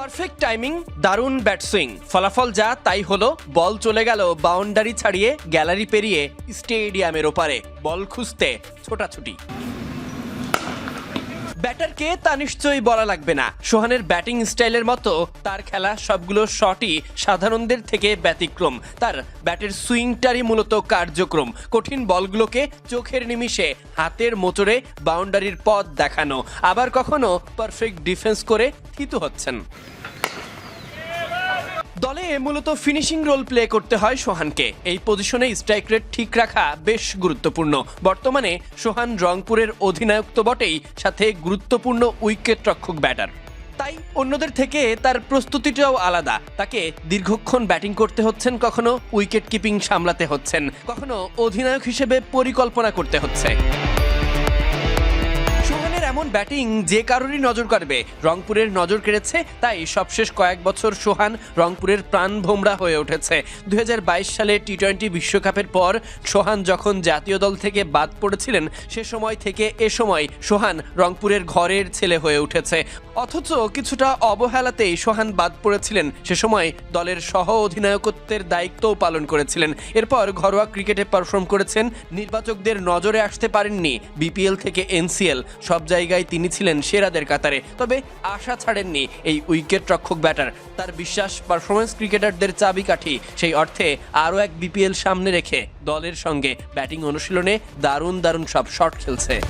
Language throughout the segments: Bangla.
পারফেক্ট টাইমিং দারুণ ব্যাট সুইং ফলাফল যা, তাই হলো, বল চলে গেল বাউন্ডারি ছাড়িয়ে গ্যালারি পেরিয়ে স্টেডিয়ামের ওপারে। বল খুঁজতে, ছোটাছুটি। ব্যাটারকে তা নিশ্চয়ই বলা লাগবে না। সোহানের ব্যাটিং স্টাইলের মতো তার খেলা সবগুলো শটই সাধারণদের থেকে ব্যতিক্রম। তার ব্যাটের সুইংটারই মূলত কার্যক্রম। কঠিন বলগুলোকে চোখের নিমিষে হাতের মোচড়ে বাউন্ডারির পথ দেখানো। আবার কখনো পারফেক্ট ডিফেন্স করে থিতু হচ্ছেন। দলে মূলত ফিনিশিং রোল প্লে করতে হয় সোহানকে। এই পজিশনে স্ট্রাইক রেট ঠিক রাখা বেশ গুরুত্বপূর্ণ। বর্তমানে সোহান রংপুরের অধিনায়ক তো বটেই, সাথে গুরুত্বপূর্ণ উইকেট রক্ষক ব্যাটার। তাই অন্যদের থেকে তার প্রস্তুতিটাও আলাদা। তাকে দীর্ঘক্ষণ ব্যাটিং করতে হচ্ছেন, কখনো উইকেট কিপিং সামলাতে হচ্ছেন, কখনো অধিনায়ক হিসেবে পরিকল্পনা করতে হচ্ছে। এমন ব্যাটিং যে কারোরই নজর কাড়বে। রংপুরের নজর কেড়েছে, তাই সবশেষ কয়েক বছর সোহান রংপুরের প্রাণ ভোমরা হয়ে উঠেছে। দুই হাজার বাইশ সালে টি টোয়েন্টি বিশ্বকাপের পর সোহান যখন জাতীয় দল থেকে বাদ পড়েছিলেন, সে সময় থেকে এ সময় সোহান রংপুরের ঘরের ছেলে হয়ে উঠেছে। অথচ কিছুটা অবহেলাতেই সোহান বাদ পড়েছিলেন। সে সময় দলের সহ অধিনায়কত্বের দায়িত্বও পালন করেছিলেন। এরপর ঘরোয়া ক্রিকেটে পারফর্ম করেছেন। নির্বাচকদের নজরে আসতে পারেননি বিপিএল থেকে এনসিএল। সব জায়গায় তিনি ছিলেন সেরাদের কাতারে। তবে আশা ছাড়েননি এই উইকেট রক্ষক ব্যাটার। তার বিশ্বাস পারফরমেন্স ক্রিকেটারদের চাবিকাঠি। সেই অর্থে আরও এক বিপিএল সামনে রেখে দলের সঙ্গে ব্যাটিং অনুশীলনে দারুণ দারুণ সব শট খেলছে।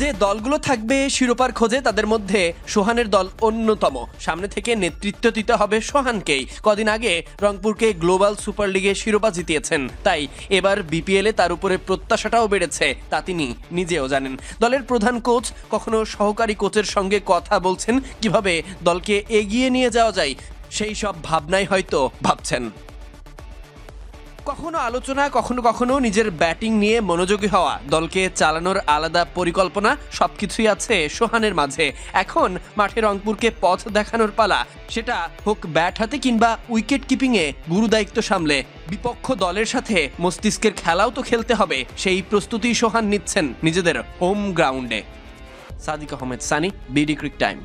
যে দলগুলো থাকবে শিরোপার খোঁজে তাদের মধ্যে সোহানের দল অন্যতম। সামনে থেকে নেতৃত্ব দিতে হবে সোহানকেই। কদিন আগে রংপুরকে গ্লোবাল সুপার লিগে শিরোপা জিতিয়েছেন। তাই এবার বিপিএলে তার উপরে প্রত্যাশাটাও বেড়েছে, তা তিনি নিজেও জানেন। দলের প্রধান কোচ কখনো সহকারী কোচের সঙ্গে কথা বলছেন কীভাবে দলকে এগিয়ে নিয়ে যাওয়া যায়, সেই সব ভাবনাই হয়তো ভাবছেন। কখনো আলোচনা, কখনো কখনো নিজের ব্যাটিং নিয়ে মনোযোগী হওয়া, দলকে চালানোর আলাদা পরিকল্পনা সবকিছুই আছে সোহানের মাঝে। এখন মাঠে রংপুরকে পথ দেখানোর পালা, সেটা হোক ব্যাট হাতে কিংবা উইকেট কিপিংয়ে গুরু দায়িত্ব সামলে। বিপক্ষ দলের সাথে মস্তিষ্কের খেলাও তো খেলতে হবে, সেই প্রস্তুতি সোহান নিচ্ছেন নিজেদের হোম গ্রাউন্ডে। Sadiq Ahmed, Sunny, BD crictime.